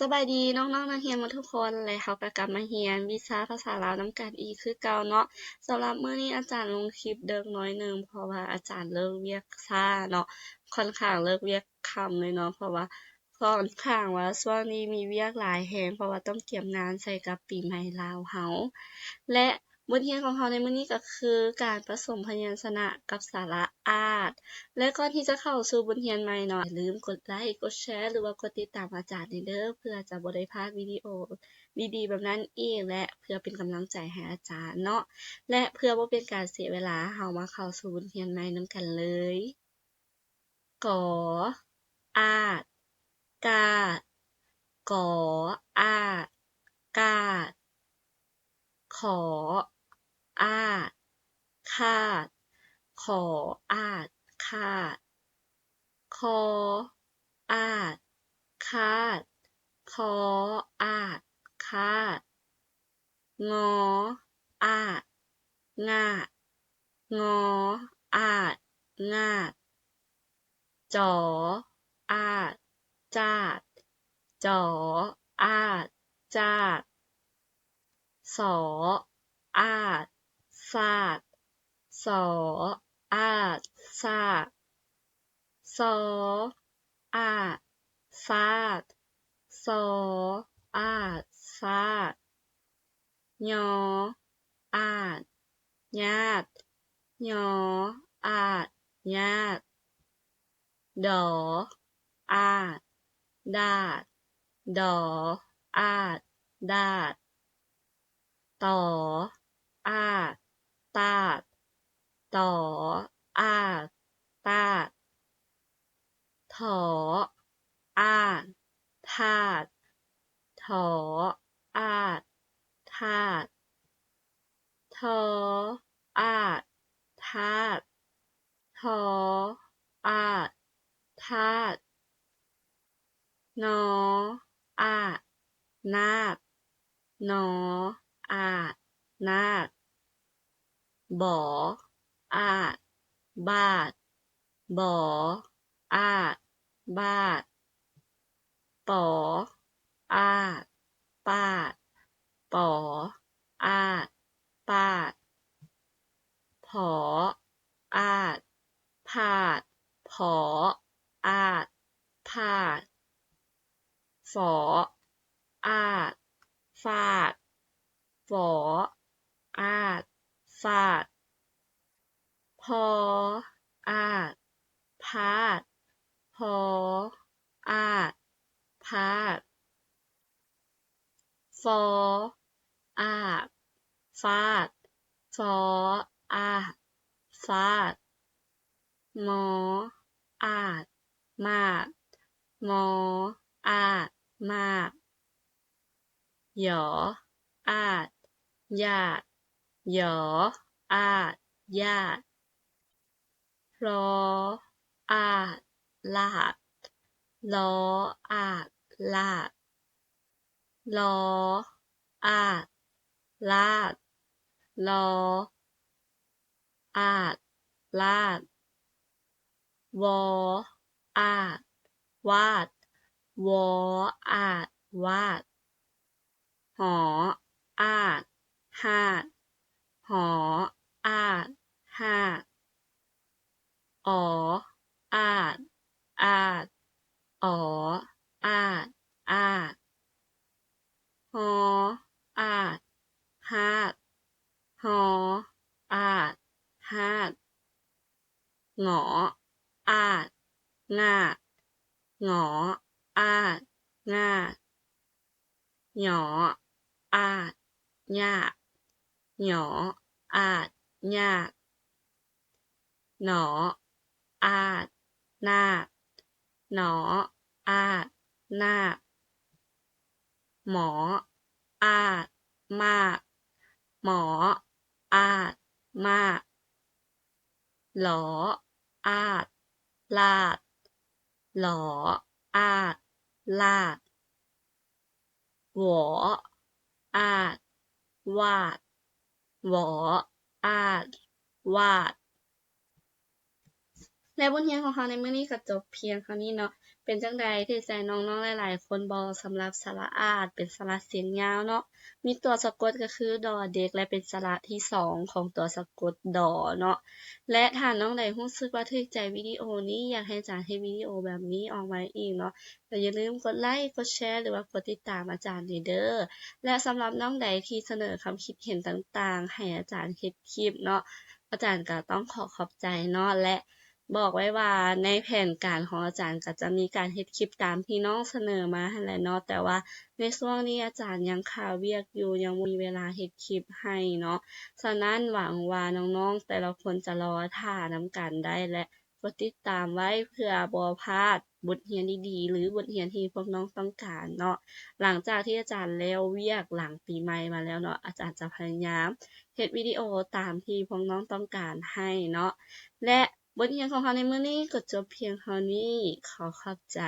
สบายดีน้องๆนักเรียนมาทุกคนเลยเขาก็กลับมาเรียนวิชาภาษาลาวน้ำกันอีกคือเก่าเนาะสำหรับเมื่อนี้อาจารย์ลงคลิปเดิกน้อยหนึ่งเพราะว่าอาจารย์เลิกเรียกซ่าเนาะค่อนข้างเลิกเรียกคำเลยเนาะเพราะว่าค่อนข้างว่าช่วงนี้มีเรียกหลายแรงเพราะว่าต้องเตรียมงานใส่กับปีใหม่ลาวเฮาและ บทเรียนของเราในมื้อนี้ก็คือการผสมพยัญชนะกับสาระอาจและก่อนที่จะเข้าสู่บทเรียนใหม่เนาะอย่าลืมกดไลค์กดแชร์หรือว่ากดติดตามอาจารย์ในเด้อเพื่อจะบ่ได้พลาดวิดีโอดีๆ แบบนั้นอีกและเพื่อเป็นกำลังใจให้อาจารย์เนาะและเพื่อบ่เป็นการเสียเวลาเรามาเข้าสู่บทเรียนใหม่นํกันเลยกออาจกาดกออาจกาดขอ อาจคาด ขออาจคาด คอ อาจคาด คอ อาจคาด งอ อาจงาด งอ อาจงาด จอ อาจจาด จอ อาจจาด สอ อาจ สาดสออาจสาดสออาจสาดสออาจสาดยออาจญาดยออาจญาดดออาจดาดดออาจดาดต่ออาจ ตาดตออา ตาด ถอ อาจทาดถอ อาจทาดทออาจทาดทออาจทาดนอ อา นาดนอ อา นาด บออาจบาด บออาจบาด ปออาจปาด ปออาจปาด ผออาพาด ผออาพาด ฝออาฟาด ฝอ อาจ ฟาด พอ อาจพาด พอ อาจพาด ฟอ อาจฟาด ฟอ อาจฟาดมออาจมาดมออาจมาดหยอ อาจญาติ หยอ อาจญาติ รอ อาจลาด ลอ อาจลาด ลอ อาจลาด ลอ อาจลาด วอ อาจวาด วอ อาจวาด หอ อาจหาด ออาจหาออาจ อาจอออาจ อาจ หออาจหาด หออาจหาด หงอ อาจ งาด หงอ อาจ งาด หยอ อาจญาหยอ อาจญาติหนอ อาจ นาดหนอ อาจ นาดหมอ อาจ มาก หมอ อาจ มาก หลอ อาจ ลาด หลอ อาจ ลาด หวอ อาจ วาด วออาดวาด และบทเรียนของเราในมื้อนี้ก็จบเพียงเท่านี้เนาะ เป็นจังใดถูกใจน้องๆหลายๆ คนบ่สำหรับสระอาดเป็นสระเสียงยาวเนาะ มีตัวสะกดก็คือดอเด็กและเป็นสระที่ 2 ของตัวสะกดดอเนาะ และถ้าน้องใดรู้สึกว่าถูกใจวิดีโอนี้อยากให้อาจารย์เฮ็ดวิดีโอแบบนี้ออกมาอีกเนาะก็อย่าลืมกดไลก์กดแชร์ หรือว่ากดติดตามอาจารย์เด้อ และสำหรับน้องใดที่เสนอความคิดเห็นต่างๆ ให้อาจารย์เฮ็ดคลิปเนาะ อาจารย์ก็ต้องขอขอบใจเนาะและ บอกไว้ว่าในแผนการของอาจารย์ก็จะมีการเฮ็ดคลิปตามที่น้องเสนอมาหั้นแหละเนาะแต่ว่าในช่วงนี้อาจารย์ยังคาเวียกอยู่ยังมีเวลาเฮ็ดคลิปให้เนาะฉะนั้นหวังว่าน้องๆแต่ละคนจะรอท่าน้ำกันได้และกดติดตามไว้เพื่อบ่พลาดบทเรียนดีๆ หรือบทเรียนที่พวกน้องต้องการเนาะหลังจากที่อาจารย์แล้วเวียกหลังปีใหม่มาแล้วเนาะอาจารย์จะพยายามเฮ็ดวิดีโอตามที่พวกน้องต้องการให้เนาะและ บทเรียนของเราในมื้อนี้ก็จบเพียงเท่านี้ ขอขอบใจ